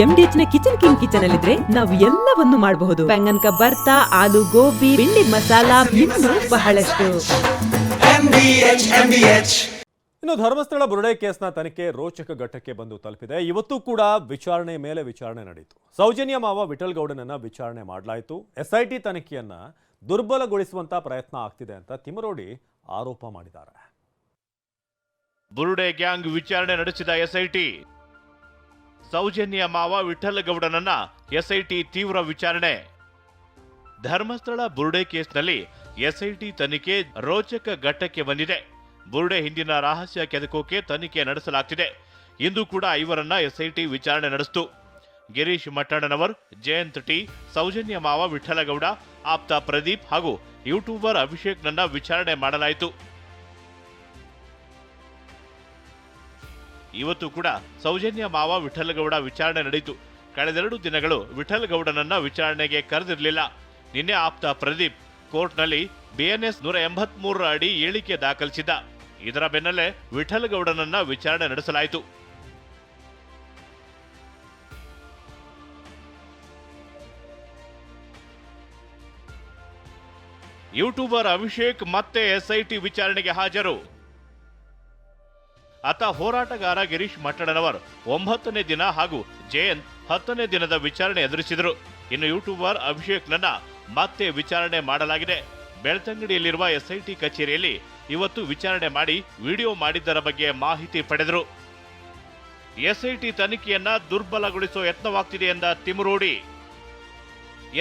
ಎಂಡಿಎಚ್ನ kitchen king kitchen ಅಲ್ಲಿದ್ರೆ ನಾವು ಎಲ್ಲವನ್ನು ಮಾಡಬಹುದು. ಬೆಂಗನ್ ಬರ್ತಾ ಆಲೂ ಗೋಬಿ ಬೆಂಡಿ ಮಸಾಲಾ ಇನ್ನು ಬಹಳಷ್ಟು. ಇನ್ನು ಧರ್ಮಸ್ಥಳ ಬುರುಡೆ ಕೇಸ್ನ ತನಿಖೆ ರೋಚಕ ಘಟ್ಟಕ್ಕೆ ಬಂದು ತಲುಪಿದೆ. ಇವತ್ತು ಕೂಡ ವಿಚಾರಣೆ ಮೇಲೆ ವಿಚಾರಣೆ ನಡೆಯಿತು. ಸೌಜನ್ಯ ಮಾವ ವಿಠಲ್ ಗೌಡನನ್ನ ವಿಚಾರಣೆ ಮಾಡಲಾಯಿತು. ಎಸ್ಐಟಿ ತನಿಖೆಯನ್ನ ದುರ್ಬಲಗೊಳಿಸುವಂತ ಪ್ರಯತ್ನ ಆಗ್ತಿದೆ ಅಂತ ತಿಮರೋಡಿ ಆರೋಪ ಮಾಡಿದ್ದಾರೆ. ಬುರುಡೆ ಗ್ಯಾಂಗ್ ವಿಚಾರಣೆ ನಡೆಸಿದ ಎಸ್ಐಟಿ ಸೌಜನ್ಯ ಮಾವ ವಿಠಲಗೌಡನನ್ನ ಎಸ್ಐಟಿ ತೀವ್ರ ವಿಚಾರಣೆ. ಧರ್ಮಸ್ಥಳ ಬುರುಡೆ ಕೇಸ್ನಲ್ಲಿ ಎಸ್ಐಟಿ ತನಿಖೆ ರೋಚಕ ಘಟ್ಟಕ್ಕೆ ಬಂದಿದೆ. ಬುರುಡೆ ಹಿಂದಿನ ರಹಸ್ಯ ಕೆದಕೋಕೆ ತನಿಖೆ ನಡೆಸಲಾಗ್ತಿದೆ. ಇಂದು ಕೂಡ ಐವರನ್ನ ಎಸ್ಐಟಿ ವಿಚಾರಣೆ ನಡೆಸಿತು. ಗಿರೀಶ್ ಮಟ್ಟಣ್ಣನವರ್ ಜಯಂತ್ ಟಿ, ಸೌಜನ್ಯ ಮಾವ ವಿಠಲಗೌಡ, ಆಪ್ತ ಪ್ರದೀಪ್ ಹಾಗೂ ಯೂಟ್ಯೂಬರ್ ಅಭಿಷೇಕ್ನನ್ನ ವಿಚಾರಣೆ ಮಾಡಲಾಯಿತು. ಇವತ್ತು ಕೂಡ ಸೌಜನ್ಯ ಮಾವ ವಿಠಲಗೌಡ ವಿಚಾರಣೆ ನಡೆಯಿತು. ಕಳೆದೆರಡು ದಿನಗಳು ವಿಠಲಗೌಡನನ್ನ ವಿಚಾರಣೆಗೆ ಕರೆದಿರಲಿಲ್ಲ. ನಿನ್ನೆ ಆಪ್ತ ಪ್ರದೀಪ್ ಕೋರ್ಟ್ನಲ್ಲಿ ಬಿಎನ್ಎಸ್ ನೂರ ಎಂಬತ್ಮೂರರ ಅಡಿ ಹೇಳಿಕೆ ದಾಖಲಿಸಿದ್ದ. ಇದರ ಬೆನ್ನಲ್ಲೇ ವಿಠಲಗೌಡನನ್ನ ವಿಚಾರಣೆ ನಡೆಸಲಾಯಿತು. ಯೂಟ್ಯೂಬರ್ ಅಭಿಷೇಕ್ ಮತ್ತೆ ಎಸ್ಐಟಿ ವಿಚಾರಣೆಗೆ ಹಾಜರು. ಆತ ಹೋರಾಟಗಾರ ಗಿರೀಶ್ ಮಟ್ಟಣ್ಣನವರ್ ಒಂಬತ್ತನೇ ದಿನ ಹಾಗೂ ಜಯಂತ್ ಹತ್ತನೇ ದಿನದ ವಿಚಾರಣೆ ಎದುರಿಸಿದರು. ಇನ್ನು ಯೂಟ್ಯೂಬರ್ ಅಭಿಷೇಕ್ನನ್ನ ಮತ್ತೆ ವಿಚಾರಣೆ ಮಾಡಲಾಗಿದೆ. ಬೆಳ್ತಂಗಡಿಯಲ್ಲಿರುವ ಎಸ್ಐಟಿ ಕಚೇರಿಯಲ್ಲಿ ಇವತ್ತು ವಿಚಾರಣೆ ಮಾಡಿ ವಿಡಿಯೋ ಮಾಡಿದ್ದರ ಬಗ್ಗೆ ಮಾಹಿತಿ ಪಡೆದರು. ಎಸ್ಐಟಿ ತನಿಖೆಯನ್ನ ದುರ್ಬಲಗೊಳಿಸುವ ಯತ್ನವಾಗ್ತಿದೆ ಎಂದ ತಿಮುರೋಡಿ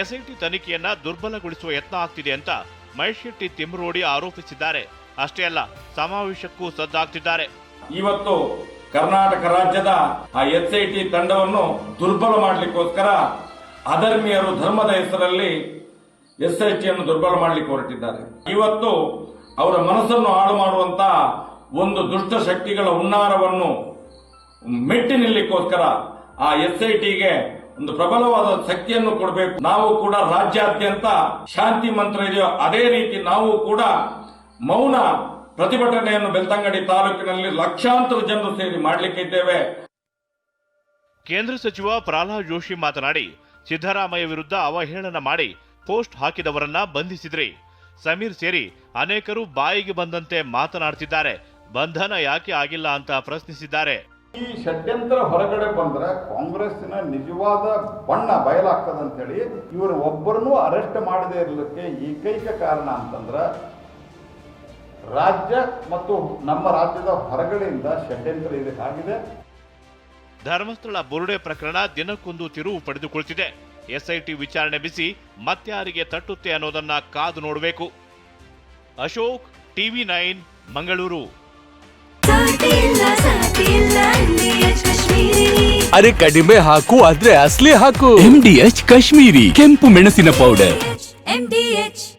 ಎಸ್ಐಟಿ ತನಿಖೆಯನ್ನ ದುರ್ಬಲಗೊಳಿಸುವ ಯತ್ನ ಆಗ್ತಿದೆ ಅಂತ ಮಹೇಶ್ ಶೆಟ್ಟಿ ತಿಮ್ರೋಡಿ ಆರೋಪಿಸಿದ್ದಾರೆ. ಅಷ್ಟೇ ಅಲ್ಲ, ಸಮಾವೇಶಕ್ಕೂ ಸದ್ದಾಗ್ತಿದ್ದಾರೆ ಇವತ್ತು ಕರ್ನಾಟಕ ರಾಜ್ಯದ ಆ ಎಸ್ ಐ ಟಿ ತಂಡವನ್ನು ದುರ್ಬಲ ಮಾಡಲಿಕ್ಕೋಸ್ಕರ ಅಧರ್ಮೀಯರು ಧರ್ಮದ ಹೆಸರಲ್ಲಿ ಎಸ್ ಐ ಟಿಯನ್ನು ದುರ್ಬಲ ಮಾಡಲಿಕ್ಕೆ ಹೊರಟಿದ್ದಾರೆ. ಇವತ್ತು ಅವರ ಮನಸ್ಸನ್ನು ಹಾಳು ಮಾಡುವಂತ ಒಂದು ದುಷ್ಟ ಶಕ್ತಿಗಳ ಹುನ್ನಾರವನ್ನು ಮೆಟ್ಟಿ ನಿಲ್ಲಕ್ಕೋಸ್ಕರ ಆ ಎಸ್ ಐ ಟಿಗೆ ಒಂದು ಪ್ರಬಲವಾದ ಶಕ್ತಿಯನ್ನು ಕೊಡಬೇಕು. ನಾವು ಕೂಡ ರಾಜ್ಯಾದ್ಯಂತ ಶಾಂತಿ ಮಂತ್ರ ಇದೆಯೋ ಅದೇ ರೀತಿ ನಾವು ಕೂಡ ಮೌನ ಪ್ರತಿಭಟನೆಯನ್ನು ಬೆಳ್ತಂಗಡಿ ತಾಲೂಕಿನಲ್ಲಿ ಲಕ್ಷಾಂತರ ಜನರು ಸೇರಿ ಮಾಡಲಿಕ್ಕಿದ್ದೇವೆ ಕೇಂದ್ರ ಸಚಿವ ಪ್ರಹ್ಲಾದ್ ಜೋಶಿ ಮಾತನಾಡಿ ಸಿದ್ದರಾಮಯ್ಯ ವಿರುದ್ಧ ಅವಹೇಳನ ಮಾಡಿ ಪೋಸ್ಟ್ ಹಾಕಿದವರನ್ನ ಬಂಧಿಸಿದ್ರಿ. ಸಮೀರ್ ಸೇರಿ ಅನೇಕರು ಬಾಯಿಗೆ ಬಂದಂತೆ ಮಾತನಾಡ್ತಿದ್ದಾರೆ. ಬಂಧನ ಯಾಕೆ ಆಗಿಲ್ಲ ಅಂತ ಪ್ರಶ್ನಿಸಿದ್ದಾರೆ. ಈ ಷಡ್ಯಂತ್ರ ಹೊರಗಡೆ ಬಂದ್ರೆ ಕಾಂಗ್ರೆಸ್ಸಿನ ನಿಜವಾದ ಬಣ್ಣ ಬಯಲಾಗ್ತದೆ ಅಂತೇಳಿ ಇವರು ಒಬ್ಬರನ್ನೂ ಅರೆಸ್ಟ್ ಮಾಡದೇ ಇರಲಿಕ್ಕೆ ಏಕೈಕ ಕಾರಣ ಅಂತಂದ್ರ ರಾಜ್ಯ ಮತ್ತು ನಮ್ಮ ರಾಜ್ಯದ ಹೊರಗಡೆಯಿಂದ ಷಡ್ಯಂತ್ರ ಇದೆ. ಆಗಿದೆ ಧರ್ಮಸ್ಥಳ ಬುರುಡೆ ಪ್ರಕರಣ ದಿನಕ್ಕೊಂದು ತಿರುವು ಪಡೆದುಕೊಳ್ತಿದೆ. ಎಸ್ಐಟಿ ವಿಚಾರಣೆ ಬಿಸಿ ಮತ್ಯಾರಿಗೆ ತಟ್ಟುತ್ತೆ ಅನ್ನೋದನ್ನ ಕಾದು ನೋಡಬೇಕು. Ashok TV nine Mangaluru. ಅರೆ ಕಡಿಮೆ ಹಾಕು ಆದ್ರೆ ಅಸ್ಲಿ ಹಾಕು. ಎಂ ಡಿ ಎಚ್ ಕಾಶ್ಮೀರಿ ಕೆಂಪು ಮೆಣಸಿನ ಪೌಡರ್ MDH